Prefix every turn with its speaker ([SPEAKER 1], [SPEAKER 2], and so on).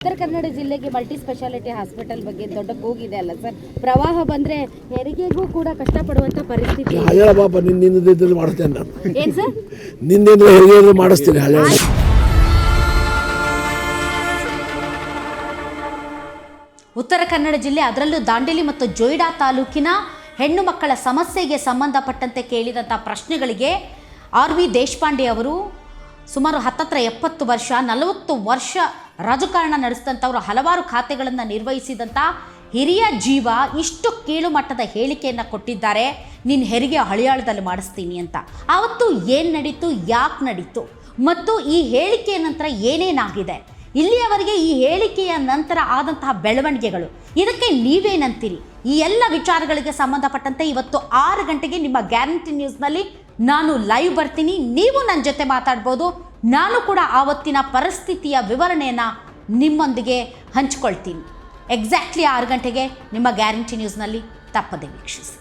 [SPEAKER 1] ಉತ್ತರ ಕನ್ನಡ ಜಿಲ್ಲೆಗೆ multi speciality hospital ಬಗ್ಗೆ ದೊಡ್ಡ ಕೂಗಿದೆ ಅಲ್ಲ ಸರ್? ಪ್ರವಾಹ ಬಂದ್ರೆ ಹೆರಿಗೆಗೂ ಕೂಡ ಕಷ್ಟಪಡುವಂತ ಪರಿಸ್ಥಿತಿ ಇದೆ.
[SPEAKER 2] ಹಳ್ಳ ಪಾಪ ನಿನ್ನಿಂದ ಇದ್ರಲ್ಲಿ ಮಾಡಿಸ್ತೇನೆ ನಾನು.
[SPEAKER 1] ಏನ್ ಸರ್?
[SPEAKER 2] ನಿನ್ನಿಂದ ಹೆರಿಗೆ ಮಾಡಿಸ್ತೀನಿ ಹಳ್ಳ
[SPEAKER 3] ಉತ್ತರ ಕನ್ನಡ ಜಿಲ್ಲೆ ಅದರಲ್ಲೂ ದಾಂಡೇಲಿ ಮತ್ತು ಜೋಯಿಡಾ ತಾಲೂಕಿನ ಹೆಣ್ಣು ಮಕ್ಕಳ ಸಮಸ್ಯೆಗೆ ಸಂಬಂಧಪಟ್ಟಂತೆ ಕೇಳಿದಂಥ ಪ್ರಶ್ನೆಗಳಿಗೆ ಆರ್ ವಿ ದೇಶಪಾಂಡೆ ಅವರು ಸುಮಾರು ಹತ್ತತ್ರ ಎಪ್ಪತ್ತು ವರ್ಷ, ನಲವತ್ತು ವರ್ಷ ರಾಜಕಾರಣ ನಡೆಸಿದಂಥವರು, ಹಲವಾರು ಖಾತೆಗಳನ್ನು ನಿರ್ವಹಿಸಿದಂಥ ಹಿರಿಯ ಜೀವ ಇಷ್ಟು ಕೀಳು ಮಟ್ಟದ ಹೇಳಿಕೆಯನ್ನು ಕೊಟ್ಟಿದ್ದಾರೆ. ನಿನ್ನ ಹೆರಿಗೆ ಹಳಿಯಾಳದಲ್ಲಿ ಮಾಡಿಸ್ತೀನಿ ಅಂತ. ಆವತ್ತು ಏನು ನಡೀತು, ಯಾಕೆ ನಡೀತು? ಮತ್ತು ಈ ಹೇಳಿಕೆಯ ನಂತರ ಏನೇನಾಗಿದೆ? ಇಲ್ಲಿಯವರೆಗೆ ಈ ಹೇಳಿಕೆಯ ನಂತರ ಆದಂತಹ ಬೆಳವಣಿಗೆಗಳು. ಇದಕ್ಕೆ ನೀವೇನಂತೀರಿ? ಈ ಎಲ್ಲ ವಿಚಾರಗಳಿಗೆ ಸಂಬಂಧಪಟ್ಟಂತೆ ಇವತ್ತು ಆರು ಗಂಟೆಗೆ ನಿಮ್ಮ ಗ್ಯಾರಂಟಿ ನ್ಯೂಸ್ನಲ್ಲಿ ನಾನು ಲೈವ್ ಬರ್ತೀನಿ, ನೀವು ನನ್ನ ಜೊತೆ ಮಾತಾಡ್ಬೋದು. ನಾನು ಕೂಡ ಆವತ್ತಿನ ಪರಿಸ್ಥಿತಿಯ ವಿವರಣೆಯನ್ನು ನಿಮ್ಮೊಂದಿಗೆ ಹಂಚ್ಕೊಳ್ತೀನಿ. ಎಕ್ಸಾಕ್ಟ್ಲಿ ಆರು ಗಂಟೆಗೆ ನಿಮ್ಮ ಗ್ಯಾರಂಟಿ ನ್ಯೂಸ್ನಲ್ಲಿ ತಪ್ಪದೆ ವೀಕ್ಷಿಸಿ.